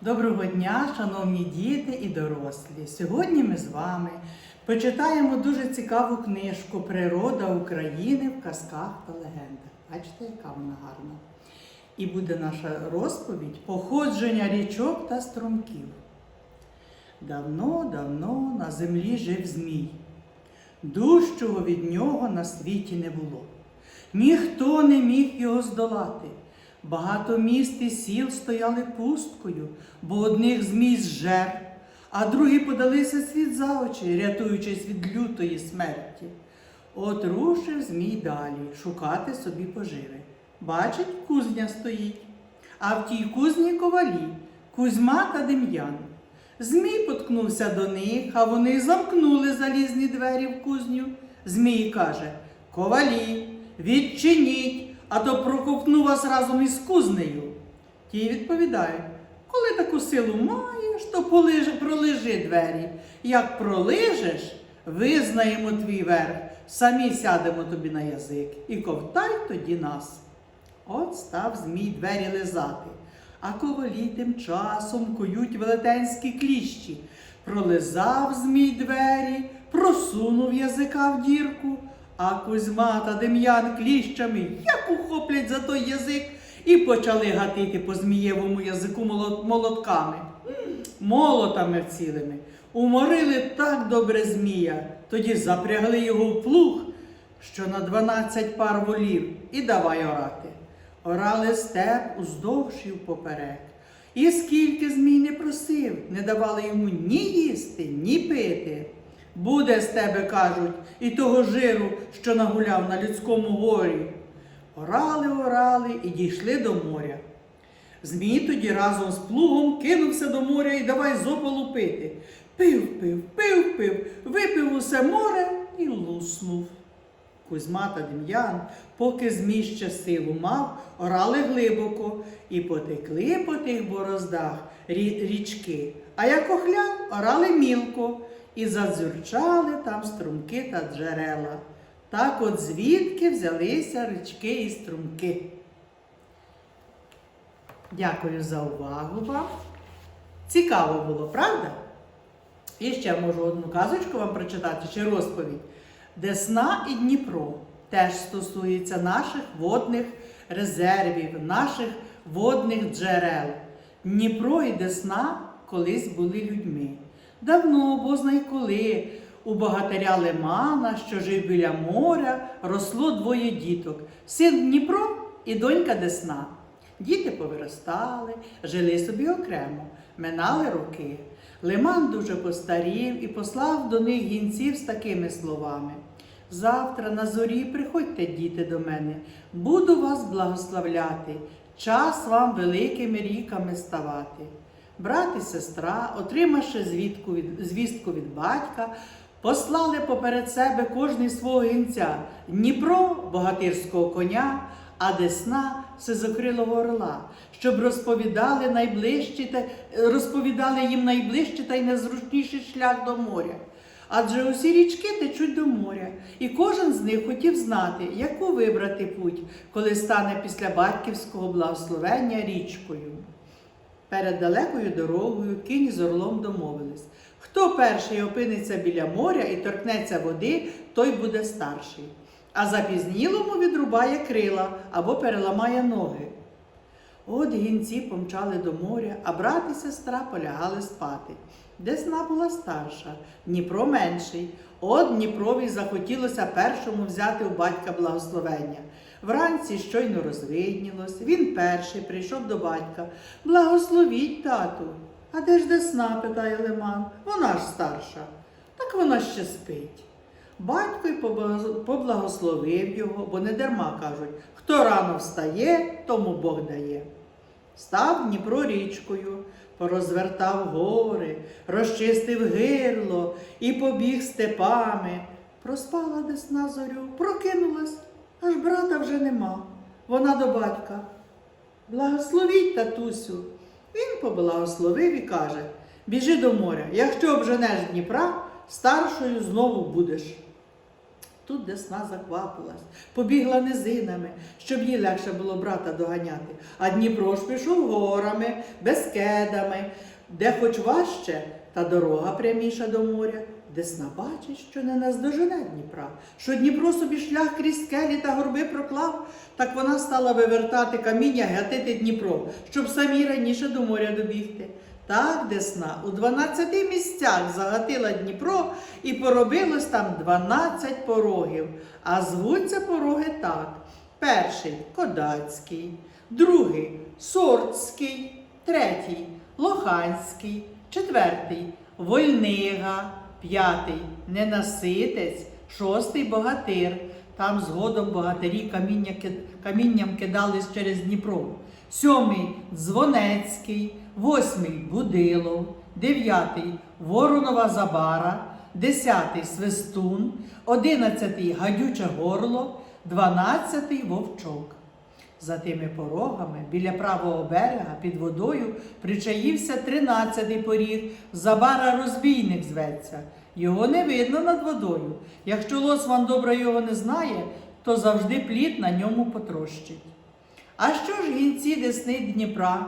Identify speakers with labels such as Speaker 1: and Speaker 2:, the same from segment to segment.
Speaker 1: Доброго дня, шановні діти і дорослі. Сьогодні ми з вами почитаємо дуже цікаву книжку Природа України в казках та легендах. Бачите, яка вона гарна. І буде наша розповідь походження річок та струмків. Давно-давно на землі жив Змій. Дужчого від нього на світі не було. Ніхто не міг його здолати. Багато міст і сіл стояли пусткою, бо одних змій зжер, а другі подалися світ за очі, рятуючись від лютої смерті. От рушив Змій далі шукати собі поживи. Бачить, кузня стоїть, а в тій кузні ковалі, Кузьма та Дем'ян. Змій поткнувся до них, а вони замкнули залізні двері в кузню. Змій каже: Ковалі, відчиніть, а то проковтну вас разом із кузнею. Ті відповідають, коли таку силу маєш, то полежи, пролежи двері. Як пролежеш, визнаємо твій верх, самі сядемо тобі на язик і ковтай тоді нас. От став Змій двері лизати, а ковалі тим часом кують велетенські кліщі. Пролизав Змій двері, просунув язика в дірку, а Кузьма та Дем'ян кліщами як ухоплять за той язик і почали гатити по змієвому язику молотками, молотами цілими. Уморили так добре змія, тоді запрягли його в плуг, що на дванадцять пар волів, і давай орати. Орали степ уздовж і впоперек. І скільки змій не просив, не давали йому ні їсти, ні пити. Буде з тебе, кажуть, і того жиру, що нагуляв на людському горі. Орали, орали і дійшли до моря. Змій тоді разом з плугом кинувся до моря і давай зопалу пити. Пив, пив, пив, пив, випив усе море і луснув. Кузьма та Дем'ян, поки Змій ще силу мав, орали глибоко і потекли по тих бороздах річки, а як охлян орали мілко і задзюрчали там струмки та джерела. Так от звідки взялися річки і струмки. Дякую за увагу вам. Цікаво було, правда? І ще можу одну казочку вам прочитати, чи розповідь. Десна і Дніпро теж стосується наших водних резервів, наших водних джерел. Дніпро і Десна колись були людьми. Давно, бо знай коли, у богатиря Лимана, що жив біля моря, росло двоє діток син Дніпро і донька Десна. Діти повиростали, жили собі окремо, минали роки. Лиман дуже постарів і послав до них гінців з такими словами. Завтра на зорі приходьте, діти, до мене, буду вас благословляти, час вам великими ріками ставати. Брат і сестра, отримавши звідку від, звістку від батька, послали поперед себе кожний свого гінця Дніпро богатирського коня, а Десна сизокрилого орла, щоб розповідали, найближчі та, розповідали їм найближчий та й найзручніший шлях до моря. Адже усі річки течуть до моря, і кожен з них хотів знати, яку вибрати путь, коли стане після батьківського благословення річкою. Перед далекою дорогою кінь з орлом домовились. Хто перший опиниться біля моря і торкнеться води, той буде старший. А запізнілому відрубає крила або переламає ноги. От гінці помчали до моря, а брат і сестра полягали спати. Десна була старша, Дніпро менший. От Дніпрові захотілося першому взяти у батька благословення. Вранці щойно розвиднілось, він перший прийшов до батька. Благословіть, тату. А де ж десна? питає Лиман. Вона ж старша. Так вона ще спить. Батько й поблагословив його, бо не дарма кажуть, хто рано встає, тому Бог дає. Став Дніпро річкою, порозвертав гори, розчистив гирло і побіг степами. Проспала десна зорю, прокинулась, аж брата вже нема. Вона до батька. Благословіть, татусю. Він поблагословив і каже: Біжи до моря, якщо обженеш Дніпра, старшою знову будеш. Тут десна заквапилась, побігла низинами, щоб їй легше було брата доганяти. А Дніпро ж пішов горами, безкедами, де хоч важче, та дорога пряміша до моря. Десна бачить, що не наздожене Дніпра, що Дніпро собі шлях крізь скелі та горби проклав, так вона стала вивертати каміння, гатити Дніпро, щоб самі раніше до моря добігти. Так Десна у 12 місцях загатила Дніпро і поробилось там 12 порогів. А звуться пороги так: перший Кодацький, другий Сортський, третій Лоханський, четвертий. Вольнига, п'ятий. Ненаситець, шостий. Богатир. Там згодом богатирі каміння, камінням кидались через Дніпро. Сьомий. Дзвонецький, восьмий. Будилов, дев'ятий. Воронова Забара, десятий. Свистун, одинадцятий. Гадюче Горло, дванадцятий. Вовчок. За тими порогами біля правого берега під водою причаївся тринадцятий поріг, Забара розбійник зветься. Його не видно над водою. Якщо лосван добре його не знає, то завжди плід на ньому потрощить. А що ж гінці десни Дніпра?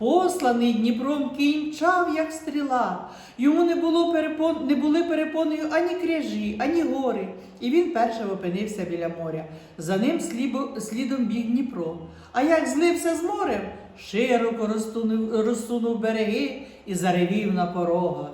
Speaker 1: Посланий Дніпром кінь мчав, як стріла. Йому не, було перепон, не були перепоною ані кряжі, ані гори. І він першим опинився біля моря. За ним слібо- слідом біг Дніпро. А як злився з морем, широко розтунув, розсунув береги і заревів на порогах.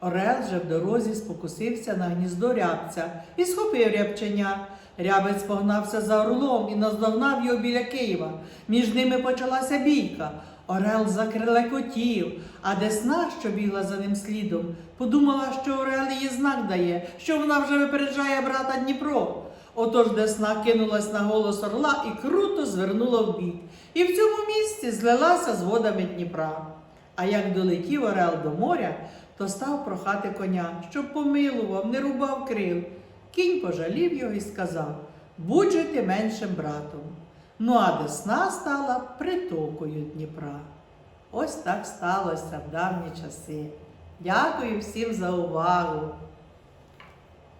Speaker 1: Орел же в дорозі спокусився на гніздо рябця і схопив рябченя. Рябець погнався за орлом і наздогнав його біля Києва. Між ними почалася бійка. Орел закрилекотів, а десна, що бігла за ним слідом, подумала, що Орел їй знак дає, що вона вже випереджає брата Дніпро. Отож десна кинулась на голос орла і круто звернула в бік. І в цьому місці злилася з водами Дніпра. А як долетів Орел до моря, то став прохати коня, щоб помилував, не рубав крил. Кінь пожалів його і сказав: будь же ти меншим братом. Ну а весна стала притокою Дніпра. Ось так сталося в давні часи. Дякую всім за увагу!